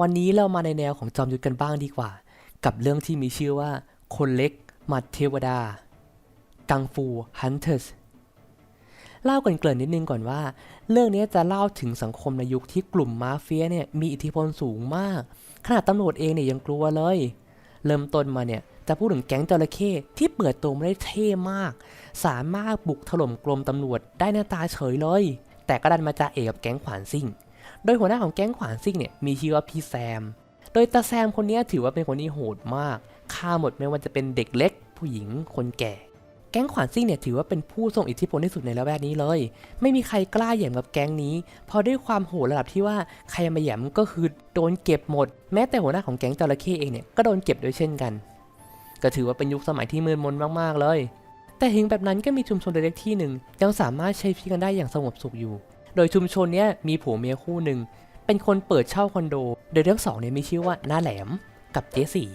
วันนี้เรามาในแนวของจอมยุทธกันบ้างดีกว่า กับเรื่องที่มีชื่อว่า คนเล็กมัดเทวดา กังฟูฮันเตอร์สเล่ากันเกริ่นนิดนึงก่อนว่า เรื่องนี้จะเล่าถึงสังคมในยุคที่กลุ่มมาเฟียเนี่ยมีอิทธิพลสูงมาก ขนาดตำรวจเองเนี่ยยังกลัวเลย เริ่มต้นมาเนี่ยจะพูดถึงแก๊งจระเข้ที่เปิดตัวมาได้เท่มาก สามารถบุกถล่มกรมตำรวจได้หน้าตาเฉยเลย แต่ก็ดันมาจ่าเอกกับแก๊งขวานซิ่ง โดยหัวหน้าของแก๊งขวานซิ่งเนี่ยมีชื่อว่าพี่แซม โดยตาแซมคนนี้ถือว่าเป็นคนที่โหดมากฆ่าหมดไม่ว่าจะเป็นเด็กเล็ก ผู้หญิงคนแก่ แก๊งขวานซิ่งเนี่ยถือว่าเป็นผู้ทรงอิทธิพลที่สุดในละแวกนี้เลย ไม่มีใครกล้าแหย่มกับแก๊งนี้เพราะด้วยความโหดระดับที่ว่าใครมาแหย่มก็คือโดนเก็บหมด แม้แต่หัวหน้าของแก๊งจระเข้เองเนี่ยก็โดนเก็บด้วยเช่นกัน ก็ถือว่าเป็นยุคสมัยที่มืดมนมากๆเลยแต่ถึงแบบนั้นก็มีชุมชนเล็กๆที่หนึ่งยังสามารถใช้ชีวิตกันได้อย่างสงบสุขอยู่ โดยชุมชนเนี้ยมีผัวเมียคู่หนึ่งเป็นคนเปิดเช่าคอนโด โดยทั้งสองเนี่ยมีชื่อว่าน้าแหลมกับเจสี่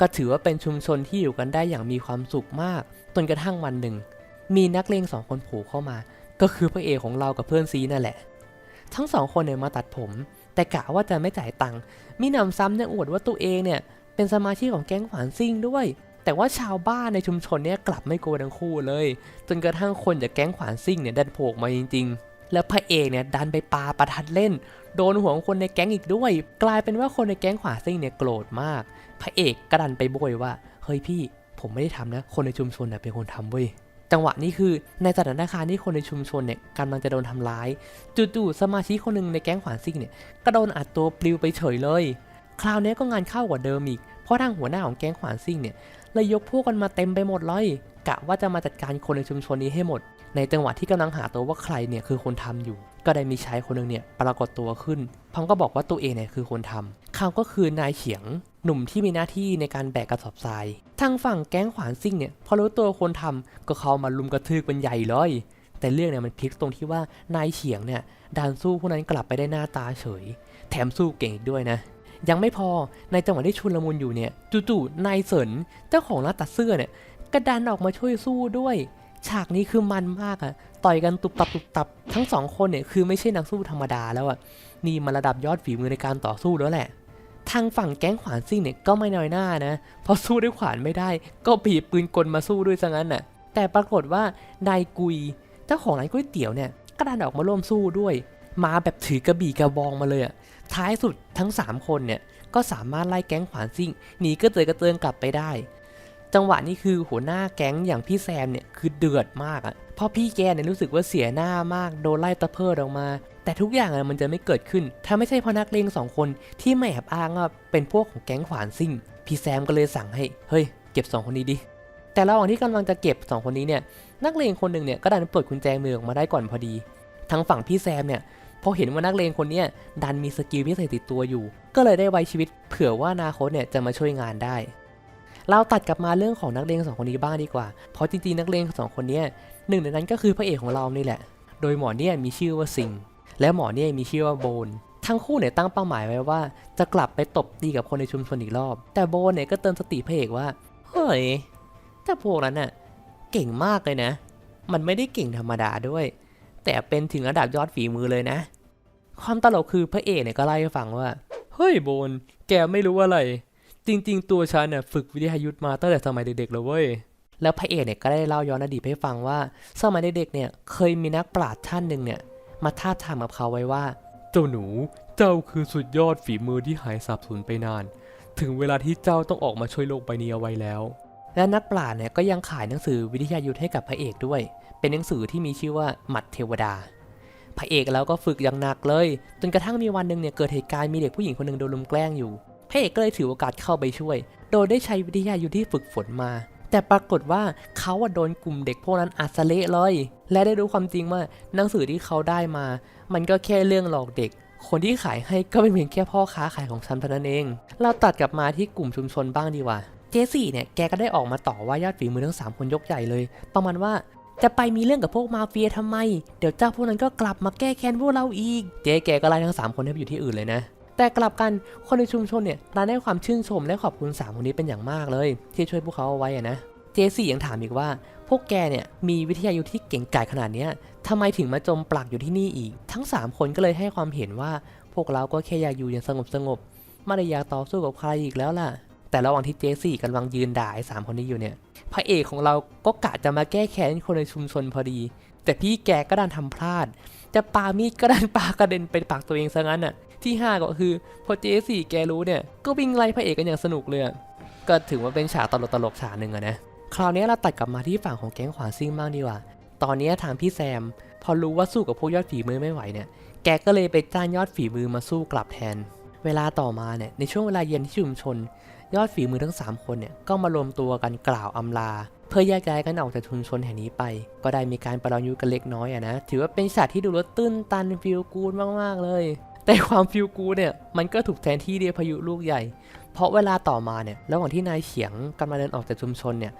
ก็ถือว่าเป็นชุมชนที่อยู่กันได้อย่างมีความสุขมากจนกระทั่งวันหนึ่ง มีนักเลงสองคนผล่เข้ามา ก็คือพระเอกของเรากับเพื่อนซีนั่นแหละ ทั้งสองคนเนี่ยมาตัดผม แต่กะว่าจะไม่จ่ายตังค์มีนำซ้ำยังอวดว่าตัวเองเนี่ยเป็นสมาชิกของแก๊งขวานซิ่งด้วย แต่ว่าชาวบ้านในชุมชนเนี่ยกลับไม่โกลัวทั้งคู่เลย จนกระทั่งคนจากแก๊งขวานซิ่งเนี่ยดันโผล่มาจริงๆ แล้วพระเอกเนี่ยดันไปปาประทัดเล่น โดนหัวของคนในแก๊งอีกด้วย กลายเป็นว่าคนในแก๊งขวาซิ่งเนี่ยโกรธมาก พระเอกกระดันไปโบยว่าเฮ้ยพี่ ผมไม่ได้ทำนะ คนในชุมชนน่ะเป็นคนทำเว้ยจังหวะนี้คือในสถานการณ์ที่คนในชุมชนเนี่ยกำลังจะโดนทำร้ายจู่ๆสมาชิกคนหนึ่งในแก๊งขวานซิ่งเนี่ยก็โดนอัดตัวปลิวไปเฉยเลย คราวนี้ก็งานเข้ากว่าเดิมอีก เพราะทางหัวหน้าของแก๊งขวานซิ่งเนี่ยเลยยกพวกกันมาเต็มไปหมดเลยกะว่าจะมาจัดการคนในชุมชนนี้ให้หมด ในจังหวะที่กำลังหาตัวว่าใครเนี่ยคือคนทำอยู่ ก็ได้มีชายคนหนึ่งเนี่ยปรากฏตัวขึ้นพร้อมก็บอกว่าตัวเองเนี่ยคือคนทำเขาก็คือนายเฉียงหนุ่มที่มีหน้าที่ในการแบกกระสอบทราย ทางฝั่งแก๊งขวานซิ่งเนี่ยพอรู้ตัวคนทำก็เข้ามาลุมกระทืบเป็นใหญ่เลย แต่เรื่องเนี่ยมันพลิกตรงที่ว่านายเฉียงเนี่ยดันสู้พวกนั้นกลับไปได้หน้าตาเฉย แถมสู้เก่งอีกด้วยนะยังไม่พอในจังหวะที่ชุนลมุนอยู่เนี่ยจู่ๆนายเสินเจ้าของร้านตัดเสื้อเนี่ยกระดันออกมาช่วยสู้ด้วย ฉากนี้คือมันมากอะต่อยกันตุบตับตุบตับทั้งสองคนเนี่ยคือไม่ใช่นักสู้ธรรมดาแล้วอะนี่มันระดับยอดฝีมือในการต่อสู้แล้วแหละ ทางฝั่งแก๊งขวานซิ่งเนี่ยก็ไม่น้อยหน้านะพราะสู้ด้วยขวานไม่ได้ ก็บีบปืนกลมาสู้ด้วยซะงั้นน่ะ แต่ปรากฏว่านายกุย เจ้าของร้านก๋วยเตี๋ยวเนี่ยก็ดันออกมาร่วมสู้ด้วย มาแบบถือกระบี่กระบองมาเลยอะท้ายสุดทั้ง 3 คนเนี่ยก็สามารถไล่แก๊งขวานซิ่งหนีกระเจิดกระเจิงกลับไปได้ จังหวะนี้คือหัวหน้าแก๊งอย่างพี่แซมเนี่ยคือเดือดมากอะเพราะพี่แกเนี่ยรู้สึกว่าเสียหน้ามากโดนไล่ตะเพิดออกมา แต่ทุกอย่างมันจะไม่เกิดขึ้น ถ้าไม่ใช่เพราะนักเลงสองคนที่ม่แอบอ้างว่าเป็นพวกของแก๊งขวานซิ่ง พี่แซมก็เลยสั่งให้เฮ้ยเก็บสองคนนี้ดิแต่ระหว่างที่กำลังจะเก็บสองคนนี้เนี่ยนักเลงคนหนึ่งเนี่ยก็ดันเปิดกุญแจมือออกมาได้ก่อนพอดี ทางฝั่งพี่แซมเนี่ยพอเห็นว่านักเลงคนเนี้ดันมีสกิลพิเศษติดตัวอยู่ ก็เลยได้ไว้ชีวิต เผื่อว่านาคตเนี่ยจะมาช่วยงานได้ เราตัดกลับมาเรื่องของนักเลงสองคนนี้บ้างดีกว่า เพราะจริงๆนักเลงสองคนนี้หนึ่งในนั้นก็คือพระเอกของเรานี่แหละ โดยหมอเนี่ยมีชื่อว่าสิง และหมอเนี่ยมีชื่อว่าโบน ทั้งคู่เนี่ยตั้งเป้าหมายไว้ว่า จะกลับไปตบตีกับคนในชุมชนอีกรอบ แต่โบนเนี่ยก็เติมสติพระเอกว่า เฮ้ยเจ้าพวกนั้นน่ะเก่งมากเลยนะ มันไม่ได้เก่งธรรมดาด้วย แต่เป็นถึงระดับยอดฝีมือเลยนะ ความตลกคือพระเอกเนี่ยก็เล่าให้ฟังว่า เฮ้ยโบน แกไม่รู้อะไร จริง ๆ ตัวฉันเนี่ยฝึกวิทยายุทธมาตั้งแต่สมัยเด็กๆแล้วเว้ยแล้วพระเอกเนี่ยก็ได้เล่าย้อนอดีตให้ฟังว่า สมัยเด็กๆเนี่ยเคยมีนักปราชญ์ท่านหนึ่งเนี่ยมาท้าบทามกับเขาไว้ว่า เจ้าหนูเจ้าคือสุดยอดฝีมือที่หายสาบสูญไปนาน ถึงเวลาที่เจ้าต้องออกมาช่วยโลกใบนี้เอาไว้แล้ว และนักปราชญ์เนี่ยก็ยังขายหนังสือวิทยายุทธให้กับพระเอกด้วย เป็นหนังสือที่มีชื่อว่าหมัดเทวดา พระเอกแล้วก็ฝึกอย่างหนักเลย จนกระทั่งมีวันหนึ่งเนี่ยเกิดเหตุการณ์มีเด็กผู้หญิงคนหนึ่งโดนลุมแกล้งอยู่ พระเอกก็เลยถือโอกาสเข้าไปช่วย โดยได้ใช้วิทยายุทธที่ฝึกฝนมา แต่ปรากฏว่าเขาอะโดนกลุ่มเด็กพวกนั้นอัดสะเละเลย และได้รู้ความจริงว่าหนังสือที่เขาได้มา มันก็แค่เรื่องหลอกเด็ก คนที่ขายให้ก็เป็นเพียงแค่พ่อค้าขายของฉันเท่านั้นเอง เราตัดกลับมาที่กลุ่มชุมชนบ้างดีกว่า เจสี่เนี่ยแกก็ได้ออกมาต่อว่ายอดฝีมือทั้งสามคนยกใหญ่เลย ประมาณว่าจะไปมีเรื่องกับพวกมาเฟียทำไม เดี๋ยวเจ้าพวกนั้นก็กลับมาแก้แค้นพวกเราอีก เจ๊แกก็ไล่ทั้งสามคนให้ไปอยู่ที่อื่นเลยนะ แต่กลับกันคนในชุมชนเนี่ยต่างได้ความชื่นชมและขอบคุณสามคนนี้เป็นอย่างมากเลย ที่ช่วยพวกเขาเอาไว้อะนะเจสี่ยังถามอีกว่า พวกแกเนี่ยมีวิทยายุทธที่เก่งกาจขนาดนี้ทำไมถึงมาจมปลักอยู่ที่นี่อีก ทั้ง 3 คนก็เลยให้ความเห็นว่า พวกเราก็แค่อยากอยู่อย่างสงบสงบไม่ได้อยากต่อสู้กับใครอีกแล้วล่ะ แต่ระหว่างที่เจสี่กำลังยืนด่าไอ้สามคนนี้อยู่เนี่ยพระเอกของเราก็กะจะมาแก้แค้นคนในชุมชนพอดี แต่พี่แกก็ดันทำพลาด จะปามีดก็ดันปากระเด็นไปปากตัวเองซะงั้นอะ ที่ห้าก็คือพอเจสี่แกรู้เนี่ย ก็วิ่งไล่พระเอกกันอย่างสนุกเลยก็ถือว่าเป็นฉากตลกตลกๆฉากหนึ่งอะนะคราวนี้เราตัดกลับมาที่ฝั่งของแก๊งขวานซิ่งบ้างดีกว่า ตอนนี้ทางพี่แซม พอรู้ว่าสู้กับพวกยอดฝีมือไม่ไหวเนี่ย แกก็เลยไปจ้างยอดฝีมือมาสู้กลับแทน เวลาต่อมาเนี่ยในช่วงเวลาเย็นที่ชุมชน ยอดฝีมือทั้ง 3 คนเนี่ยก็มารวมตัวกันกล่าวอำลา เพื่อแยกย้ายกันออกจากชุมชนแห่งนี้ไป ก็ได้มีการประลองยุทธ์กันเล็กน้อยอะนะ ถือว่าเป็นฉากที่ดูแล้วตื้นตันฟิลกูดมากๆเลย แต่ความฟิลกูเนี่ยมันก็ถูกแทนที่ด้วยพายุลูกใหญ่ เพราะเวลาต่อมาเนี่ยระหว่างที่นายเฉียงกำลังเดินออกจากชุมชนเนี่ย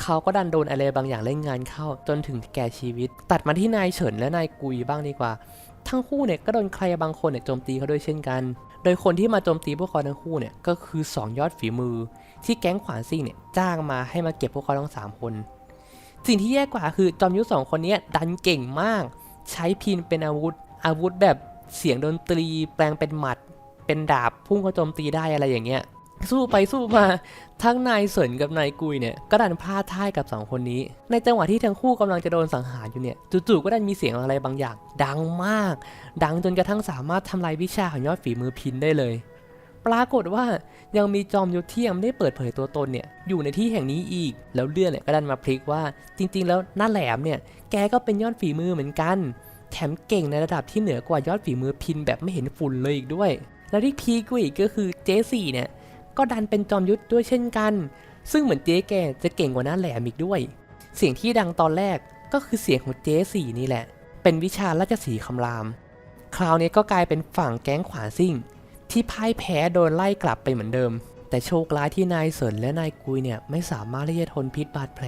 เขาก็ดันโดนอะไรบางอย่างเล่นงานเข้าจนถึงแก่ชีวิต ตัดมาที่นายเฉินและนายกุยบ้างดีกว่า ทั้งคู่เนี่ยก็โดนใครบางคนเนี่ยโจมตีเขาด้วยเช่นกัน โดยคนที่มาโจมตีพวกเขาทั้งคู่เนี่ยก็คือ 2 ยอดฝีมือ ที่แก๊งขวานซิ่งเนี่ยจ้างมาให้มาเก็บพวกเขาทั้ง 3 คน สิ่งที่แย่กว่าคือจอมยุทธสองคนเนี้ยดันเก่งมาก ใช้พินเป็นอาวุธอาวุธแบบ เสียงดนตรีแปลงเป็นหมัด เป็นดาบพุ่งเข้าโจมตีได้อะไรอย่างเงี้ย สู้ไปสู้มาทั้งนายเสินกับนายกุยเนี่ยก็ดันพลาดท่ายกับสองคนนี้ ในจังหวะที่ทั้งคู่กำลังจะโดนสังหารอยู่เนี่ยจู่ๆก็ดันมีเสียงอะไรบางอย่าง ดังมาก ดังจนกระทั่งสามารถทำลายวิชาของยอดฝีมือพินได้เลย ปรากฏว่ายังมีจอมยุทธที่ยังไม่ได้เปิดเผยตัวตนเนี่ยอยู่ในที่แห่งนี้อีก แล้วเรื่องเนี่ยก็ดันมาพลิกว่า จริง ๆ แล้วหน้าแหลมเนี่ยแกก็เป็นยอดฝีมือเหมือนกัน แถมเก่งในระดับที่เหนือกว่ายอดฝีมือพินแบบไม่เห็นฝุ่นเลยอีกด้วย แล้วที่พีกว่าอีกก็คือเจสี่เนี่ยก็ดันเป็นจอมยุทธด้วยเช่นกัน ซึ่งเหมือนเจ๊แกจะเก่งกว่าน้าแหลมอีกด้วย เสียงที่ดังตอนแรกก็คือเสียงของเจ๊สี่นี่แหละ เป็นวิชาราชสีคำราม คราวนี้ก็กลายเป็นฝั่งแก๊งขวานซิ่ง ที่พ่ายแพ้โดนไล่กลับไปเหมือนเดิม แต่โชคร้ายที่นายเสินและนายกุยเนี่ยไม่สามารถที่จะทนพิษบาดแผล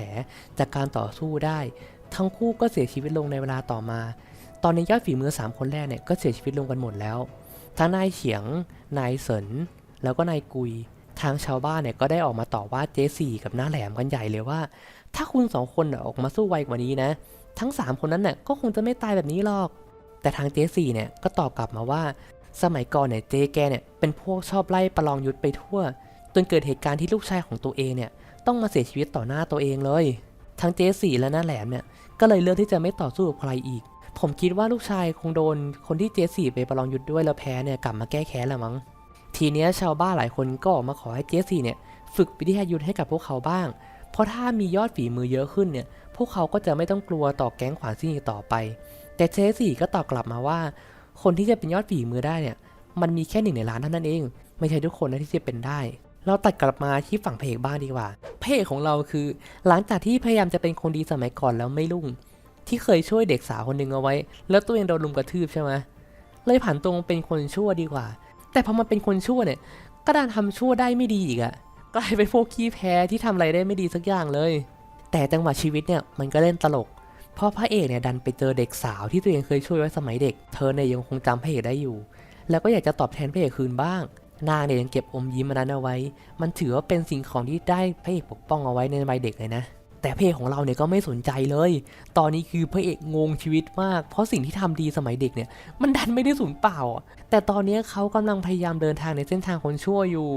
จากการต่อสู้ได้ ทั้งคู่ก็เสียชีวิตลงในเวลาต่อมา ตอนนี้ยอดฝีมือ 3 คนแรกเนี่ยก็เสียชีวิตลงกันหมดแล้ว ทั้งนายเฉียง นายเสินแล้วก็นายกุย ทางชาวบ้านเนี่ยก็ได้ออกมาต่อว่าเจสี่กับหน้าแหลมกันใหญ่เลยว่า ถ้าคุณสองคนออกมาสู้ไวกว่านี้นะ ทั้ง 3 คนนั้นน่ะก็คงจะไม่ตายแบบนี้หรอก แต่ทางเจสี่เนี่ยก็ตอบกลับมาว่า สมัยก่อนเนี่ยเจแกเนี่ยเป็นพวกชอบไล่ประลองยุทธไปทั่ว จนเกิดเหตุการณ์ที่ลูกชายของตัวเองเนี่ยต้องมาเสียชีวิตต่อหน้าตัวเองเลย ทั้งเจสี่และหน้าแหลมเนี่ยก็เลยเลือกที่จะไม่ต่อสู้กับใครอีก ผมคิดว่าลูกชายคงโดนคนที่เจสี่ไปประลองยุทธด้วยแล้วแพ้เนี่ยกลับมาแก้แค้นละมั้ง ทีเนี้ยชาวบ้านหลายคนก็ออกมาขอให้เจสี่เนี่ยฝึกวิทยายุทธให้กับพวกเขาบ้าง เพราะถ้ามียอดฝีมือเยอะขึ้นเนี่ย พวกเขาก็จะไม่ต้องกลัวต่อแก๊งขวานซิ่งอีกต่อไป แต่เจสี่ก็ตอบกลับมาว่า คนที่จะเป็นยอดฝีมือได้เนี่ย มันมีแค่หนึ่งในล้านเท่านั้นเอง ไม่ใช่ทุกคนนะที่จะเป็นได้เราตัดกลับมาที่ฝั่งพเอกบ้างดีกว่าพเอกของเราคือ หลังจากที่พยายามจะเป็นคนดีสมัยก่อนแล้วไม่รุ่ง ที่เคยช่วยเด็กสาวคนหนึ่งเอาไว้ แล้วตัวเองโดนลุมกระทืบใช่ไหมเลยผันตรงเป็นคนชั่วดีกว่า แต่พอมาเป็นคนชั่วเนี่ยก็ดันทำชั่วได้ไม่ดีอีกอะกลายเป็นพวกขี้แพ้ที่ทำอะไรได้ไม่ดีสักอย่างเลย แต่จังหวะชีวิตเนี่ยมันก็เล่นตลก เพราะพระเอกเนี่ยดันไปเจอเด็กสาวที่ตัวเองเคยช่วยไว้สมัยเด็ก เธอเนี่ยยังคงจำพระเอกได้อยู่ แล้วก็อยากจะตอบแทนพระเอกคืนบ้าง นางเนี่ยยังเก็บอมยิ้มมันนั้นเอาไว้ มันถือว่าเป็นสิ่งของที่ได้พระเอกปกป้องเอาไว้ในวัยเด็กเลยนะ แต่พระเอกของเราเนี่ยก็ไม่สนใจเลย ตอนนี้คือพระเอกงงชีวิตมาก เพราะสิ่งที่ทำดีสมัยเด็กเนี่ย มันดันไม่ได้สูญเปล่า แต่ตอนนี้เขากำลังพยายามเดินทางในเส้นทางคนชั่วอยู่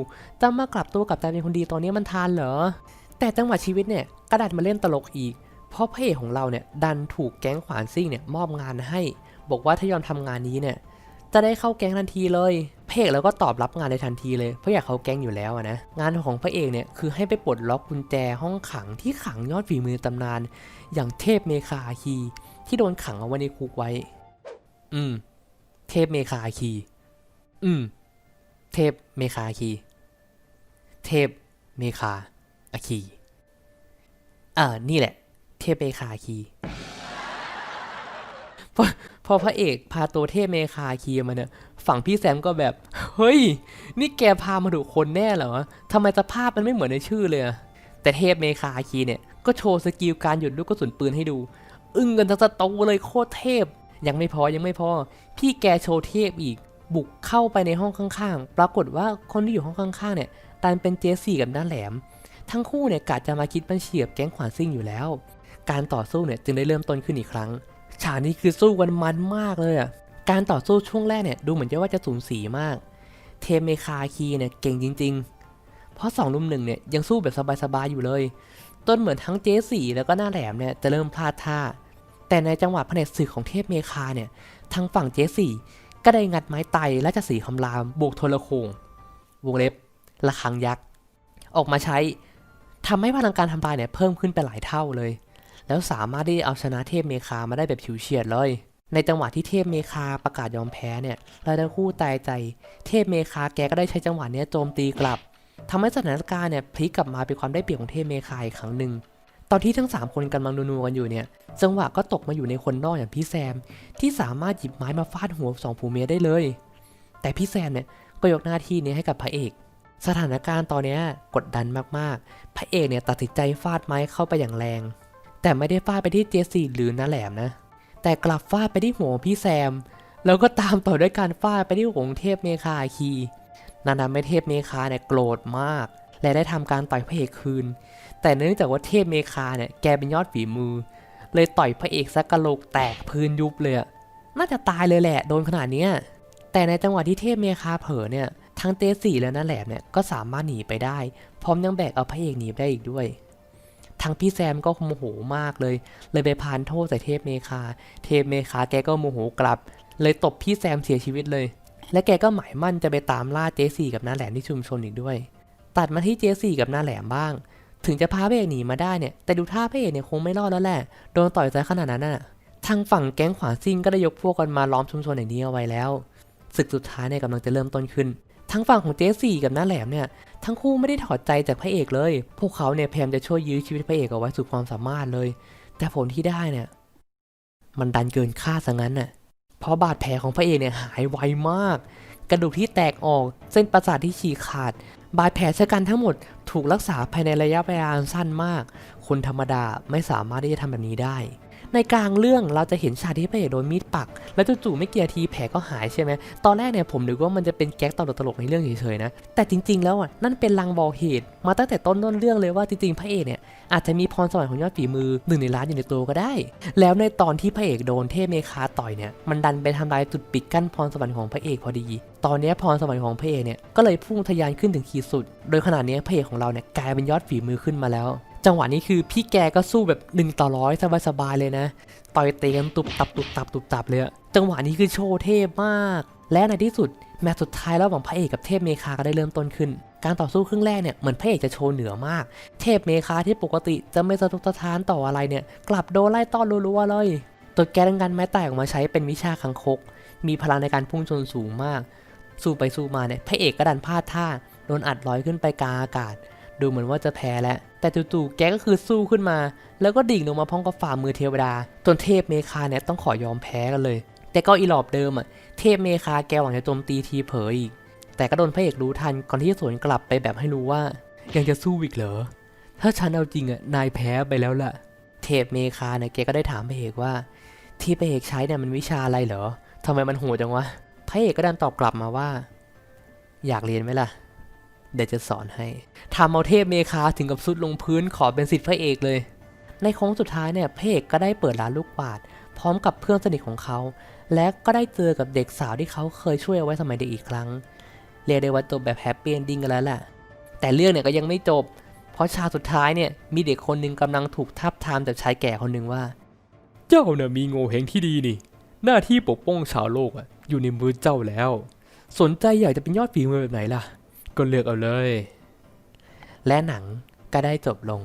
จะมากลับตัวกลับใจเป็นคนดีตอนนี้มันทานเหรอ แต่จังหวะชีวิตเนี่ยก็ดันมาเล่นตลกอีก เพราะพระเอกของเราเนี่ยดันถูกแก๊งขวานซิ่งเนี่ยมอบงานให้ บอกว่าถ้ายอมทำงานนี้เนี่ย จะได้เข้าแก๊งทันทีเลยพระเอกแล้วก็ตอบรับงานในทันทีเลยเพราะอยากเข้าแก๊งอยู่แล้วอะนะงานของพระเอกเนี่ยคือให้ไปปลดล็อกกุญแจห้องขังที่ขังยอดฝีมือตำนาน อย่างเทพเมคาอาคี ที่โดนขังเอาไว้ในคุกไว้ อืม เทพเมคาอาคี อืม เทพเมคาอาคี เทพเมคาอาคีอ่านี่แหละ เทพเมคาอาคี พอพระเอกพาตัวเทพเมคาคีมาเนี่ย ฝั่งพี่แซมก็แบบ เฮ้ย นี่แกพามาดูคนแน่เหรอทำไมสภาพมันไม่เหมือนในชื่อเลยอะแต่เทพเมคาคีเนี่ย ก็โชว์สกิลการหยุดลูกกระสุนปืนให้ดู อึ้งกันทั้งสตูเลยโคตรเทพ ยังไม่พอยังไม่พอ พี่แกโชว์เทพอีก บุกเข้าไปในห้องข้างๆ ปรากฏว่าคนที่อยู่ห้องข้างๆเนี่ยดันเป็นเจสซี่กับน้าแหลม ทั้งคู่เนี่ยกะจะมาคิดบัญชีกับแก๊งขวานซิ่งอยู่แล้ว การต่อสู้เนี่ยจึงได้เริ่มต้นขึ้นอีกครั้ง ฉากนี้คือสู้กันมันมากเลยอะ การต่อสู้ช่วงแรกเนี่ยดูเหมือนจะว่าจะสูญสีมาก เทเมคาคีเนี่ยเก่งจริง ๆ เพราะสองลุมหนึ่งเนี่ยยังสู้แบบสบายๆอยู่เลย ต้นเหมือนทั้งเจสี่แล้วก็หน้าแหลมเนี่ยจะเริ่มพลาดท่า แต่ในจังหวะแผนกศึกของเทพเมคาเนี่ยทางฝั่งเจสี่ก็ได้งัดไม้ไตรและจะสีคำรามบวกโทรโคง วงเล็บระฆังยักษ์ออกมาใช้ทำให้พลังการทำลายเนี่ยเพิ่มขึ้นไปหลายเท่าเลย แล้วสามารถที่เอาชนะเทพเมคามาได้แบบฉิวเฉียดเลย ในจังหวะที่เทพเมคาประกาศยอมแพ้เนี่ยเราทั้งคู่ตายใจ เทพเมคาแกก็ได้ใช้จังหวะนี้โจมตีกลับทำให้สถานการณ์เนี่ยพลิกกลับมาเป็นความได้เปรียบของเทพเมคาอีกครั้งหนึ่งตอนที่ทั้ง 3 คนกำลังนัวๆกันอยู่เนี่ยจังหวะก็ตกมาอยู่ในคนนอกอย่างพี่แซม ที่สามารถหยิบไม้มาฟาดหัวสองผัวเมียได้เลย แต่พี่แซมเนี่ยก็ยกหน้าที่นี้ให้กับพระเอก สถานการณ์ตอนนี้กดดันมากๆ พระเอกเนี่ยตัดสินใจฟาดไม้เข้าไปอย่างแรง แต่ไม่ได้ฟาดไปที่เจสซี่หรือน้าแหลมนะ แต่กลับฟาดไปที่หัวของพี่แซม แล้วก็ตามต่อด้วยการฟาดไปที่หัวของเทพเมคาคีนานาไม่เทพเมคาเนี่ยโกรธมาก และได้ทำการต่อยพระเอกคืน แต่เนื่องจากว่าเทพเมคาเนี่ยแกเป็นยอดฝีมือ เลยต่อยพระเอกซักกะโหลกแตกพื้นยุบเลยน่าจะตายเลยแหละโดนขนาดเนี้ยแต่ในจังหวะที่เทพเมคาเผลอเนี่ยทั้งเตสี่และนั่นแหลมเนี่ยก็สามารถหนีไปได้ พร้อมยังแบกเอาพระเอกหนีไปได้อีกด้วย ทางพี่แซมก็โมโหมากเลย เลยไปพานโทษใส่เทพเมคา เทพเมคาแกก็โมโหกลับ เลยตบพี่แซมเสียชีวิตเลย และแกก็หมายมั่นจะไปตามล่าเจสี่กับน้าแหลมที่ชุมชนอีกด้วย ตัดมาที่เจสี่กับน้าแหลมบ้าง ถึงจะพาพระเอกหนีมาได้เนี่ย แต่ดูท่าพระเอกเนี่ยคงไม่รอดแล้วแหละ โดนต่อยซะขนาดนั้นน่ะ ทางฝั่งแก๊งขวาซิ่งก็ได้ยกพวกกันมาล้อมชุมชนแห่งนี้เอาไว้แล้ว ศึกสุดท้ายเนี่ยกำลังจะเริ่มต้นขึ้น ทั้งฝั่งของเจสซี่กับน้าแหลมเนี่ยทั้งคู่ไม่ได้ถอดใจจากพระเอกเลย พวกเขาเนี่ยพยายามจะช่วยยื้อชีวิตพระเอกเอาไว้สุดความสามารถเลย แต่ผลที่ได้เนี่ย มันดันเกินคาดซะงั้นน่ะ เพราะบาดแผลของพระเอกเนี่ยหายไวมาก กระดูกที่แตกออก เส้นประสาทที่ฉีกขาด บาดแผลชะกันทั้งหมด ถูกรักษาภายในระยะเวลาสั้นมาก คนธรรมดาไม่สามารถที่จะทำแบบนี้ได้ ในกลางเรื่องเราจะเห็นฉากที่พระเอกโดนมีดปัก แล้วจู่ๆไม่กี่นาทีแผลก็หายใช่ไหมตอนแรกเนี่ยผมนึกว่ามันจะเป็นแก๊กตลกๆในเรื่องเฉยๆนะแต่จริง ๆ แล้วอะนั่นเป็นลังบอกเหตุ มาตั้งแต่ต้นต้นเรื่องเลยว่าจริงๆพระเอกเนี่ยอาจจะมีพรสวรรค์ของยอดฝีมือหนึ่งในล้านอยู่ในตัวก็ได้ แล้วในตอนที่พระเอกโดนเทพเมคาต่อยเนี่ยมันดันไปทำลายจุดปิดกั้นพรสวรรค์ของพระเอกพอดี ตอนนี้พรสวรรค์ของพระเอกเนี่ยก็เลยพุ่งทะยานขึ้นถึงขีดสุด โดยขณะเนี้พระเอกของเราเนี่ยกลายเป็นยอดฝีมือขึ้นมาแล้ว จังหวะนี้คือพี่แกก็สู้แบบหนึ่งต่อร้อยสบายๆเลยนะ ต่อยเตะกันตุบตับตุบตับตุบตับเลยจังหวะนี้คือโชว์เทพมาก และในที่สุดแมตช์สุดท้ายระหว่างพระเอกกับเทพเมคาก็ได้เริ่มต้นขึ้น การต่อสู้ครึ่งแรกเนี่ยเหมือนพระเอกจะโชว์เหนือมาก เทพเมคาที่ปกติจะไม่สะทกสะท้านต่ออะไรเนี่ย กลับโดนไล่ต้อนรัวๆเลยตัวแกดังกันไม้แตกออกมาใช้เป็นวิชาคังคก มีพลังในการพุ่งชนสูงมาก สู้ไปสู้มาเนี่ยพระเอกก็ดันพลาดท่าโดนอัดลอยขึ้นไปกลางอากาศ ดูเหมือนว่าจะแพ้แล้ว แต่จู่ๆแกก็คือสู้ขึ้นมา แล้วก็ดิ่งลงมาพร้อมกับฝ่ามือเทวดา จนเทพเมคาเนี่ยต้องขอยอมแพ้กันเลย แต่ก็อีหลอบเดิมอะ เทพเมคาแกหวังจะโจมตีทีเผยอีก แต่ก็โดนพระเอกรู้ทันก่อนที่จะสวนกลับไปแบบให้รู้ว่า ยังจะสู้อีกเหรอ ถ้าฉันเอาจริงอะ นายแพ้ไปแล้วล่ะ เทพเมคาเนี่ยแกก็ได้ถามพระเอกว่า ที่พระเอกใช้เนี่ยมันวิชาอะไรเหรอทำไมมันโหดจังวะ พระเอกก็ดันตอบกลับมาว่า อยากเรียนไหมล่ะ เดี๋ยวจะสอนให้ทำเอาเทพเมคาถึงกับสุดลงพื้นขอเป็นสิทธิ์พระเอกเลย ในโค้งสุดท้ายเนี่ยพระเอกก็ได้เปิดร้านลูกปาดพร้อมกับเพื่อนสนิทของเขา และก็ได้เจอกับเด็กสาวที่เขาเคยช่วยเอาไว้สมัยเด็กอีกครั้ง เรียกได้ว่าจบแบบแฮปปี้เอนดิ้งกันแล้วแหละแต่เรื่องเนี่ยก็ยังไม่จบ เพราะฉากสุดท้ายเนี่ยมีเด็กคนหนึ่งกำลังถูกทับทามจากชายแก่คนหนึ่งว่า เจ้าน่ะมีโง่เฮงที่ดีนี่ หน้าที่ปกป้องชาวโลกอะอยู่ในมือเจ้าแล้ว สนใจอยากจะเป็นยอดฝีมือแบบไหนล่ะ ก็เลือกเอาเลย และหนังก็ได้จบลง